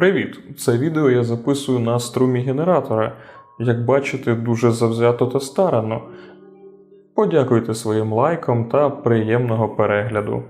Привіт! Це відео я записую на струмі генератора. Як бачите, дуже завзято та старано. Подякуйте своїм лайком та приємного перегляду.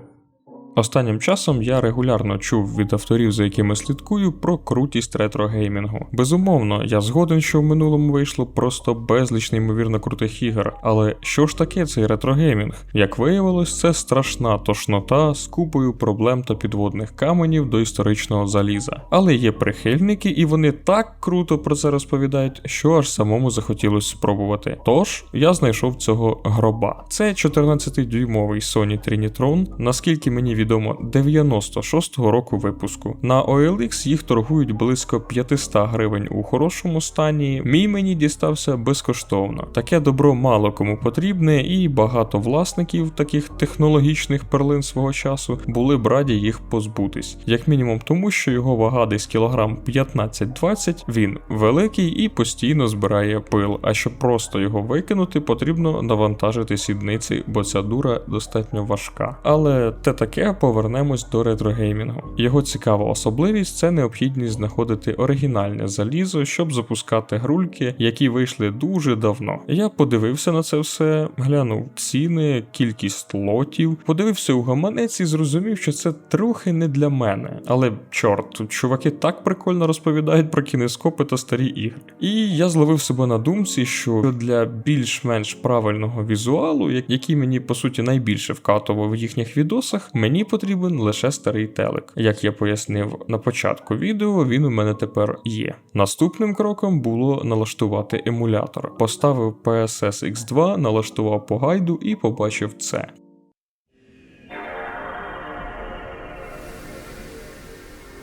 Останнім часом я регулярно чув від авторів, за якими слідкую, про крутість ретрогеймінгу. Безумовно, я згоден, що в минулому вийшло просто безліч неймовірно крутих ігор. Але що ж таке цей ретрогеймінг? Як виявилось, це страшна тошнота з купою проблем та підводних каменів до історичного заліза. Але є прихильники, і вони так круто про це розповідають, що аж самому захотілося спробувати. Тож я знайшов цього гроба. Це 14-дюймовий Sony Trinitron, наскільки мені відомо 96-го року випуску. На OLX їх торгують близько 500 гривень у хорошому стані. Мій мені дістався безкоштовно. Таке добро мало кому потрібне, і багато власників таких технологічних перлин свого часу були б раді їх позбутись, як мінімум тому, що його вага десь кілограм 15-20, він великий і постійно збирає пил. А щоб просто його викинути, потрібно навантажити сідниці, бо ця дура достатньо важка. Але те таке повернемось до ретрогеймінгу. Його цікава особливість це необхідність знаходити оригінальне залізо, щоб запускати грульки, які вийшли дуже давно. Я подивився на це все, глянув ціни, кількість лотів, подивився у гаманець і зрозумів, що це трохи не для мене. Але чорт, чуваки так прикольно розповідають про кінескопи та старі ігри. І я зловив себе на думці, що для більш-менш правильного візуалу, який мені по суті найбільше вкатував в їхніх відосах, мені потрібен лише старий телек. Як я пояснив на початку відео, він у мене тепер є. Наступним кроком було налаштувати емулятор. Поставив PSS X2, налаштував по гайду і побачив це.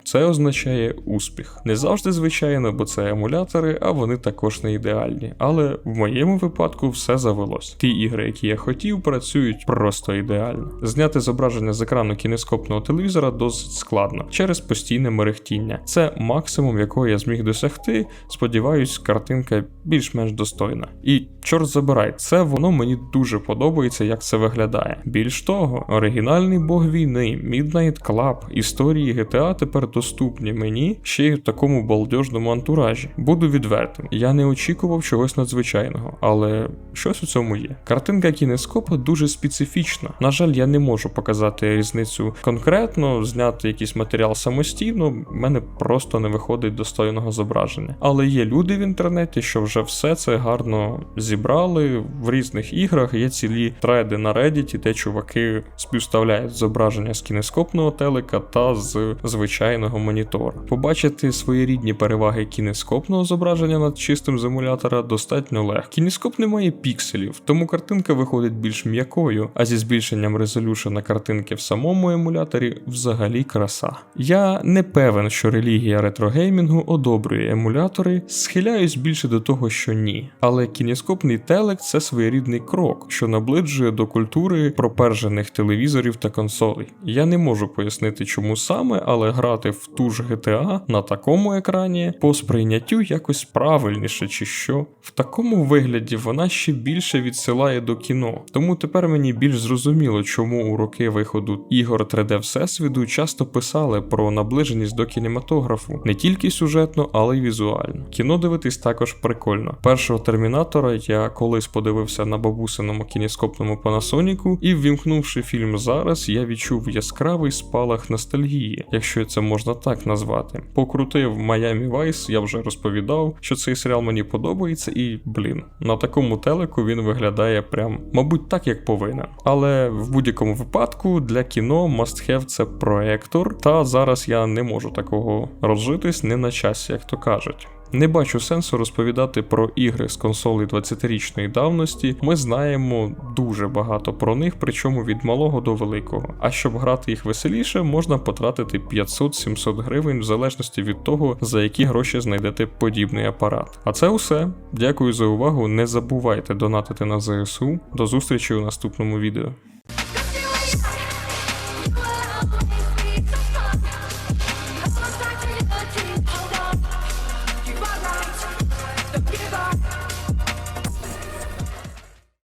Це означає успіх. Не завжди, звичайно, бо це емулятори, а вони також не ідеальні. Але в моєму випадку все завелось. Ті ігри, які я хотів, працюють просто ідеально. Зняти зображення з екрану кінескопного телевізора досить складно через постійне мерехтіння. Це максимум, якого я зміг досягти. Сподіваюсь, картинка більш-менш достойна. І чорт забирай, це воно мені дуже подобається, як це виглядає. Більш того, оригінальний бог війни, Midnight Club, історії GTA тепер доступні мені ще й в такому балдежному антуражі. Буду відвертим, я не очікував чогось надзвичайного, але щось у цьому є. Картинка кінескопа дуже специфічна. На жаль, я не можу показати різницю конкретно, зняти якийсь матеріал самостійно, в мене просто не виходить достойного зображення. Але є люди в інтернеті, що вже все це гарно зібрали в різних іграх. Є цілі треди на Reddit, де чуваки співставляють зображення з кінескопного телека та з звичайного монітора. Побачити своєрідні переваги кінескопного зображення над чистим з емулятора достатньо легко. Кінескоп не має пікселів, тому картинка виходить більш м'якою, а зі збільшенням резолюшена картинки в самому емуляторі взагалі краса. Я не певен, що релігія ретрогеймінгу одобрює емулятори, схиляюсь більше до того, що ні. Але кінескопний телек це своєрідний крок, що наближує до культури пропержених телевізорів та консолей. Я не можу пояснити, чому саме, але грати в ту ж GTA на такому екрані по сприйняттю якось правильніше, чи що. В такому вигляді вона ще більше відсилає до кіно. Тому тепер мені більш зрозуміло, чому у роки виходу ігор 3D Всесвіту часто писали про наближеність до кінематографу не тільки сюжетно, але й візуально. Кіно дивитись також прикольно. Першого термінатора я колись подивився на бабусиному кінескопному Панасоніку, і ввімкнувши фільм зараз, я відчув яскравий спалах ностальгії, якщо це можна так назвати. Покрутив Майами Вайс, я вже розповідав, що цей серіал мені подобається, і блін, на такому телеку він виглядає прям, мабуть, так як повинен. Але в будь-якому випадку для кіно must have це проектор, та зараз я не можу такого розжитись не на часі, як то кажуть. Не бачу сенсу розповідати про ігри з консолей 20-річної давності. Ми знаємо дуже багато про них, причому від малого до великого. А щоб грати їх веселіше, можна потратити 500-700 гривень в залежності від того, за які гроші знайдете подібний апарат. А це усе. Дякую за увагу. Не забувайте донатити на ЗСУ. До зустрічі у наступному відео.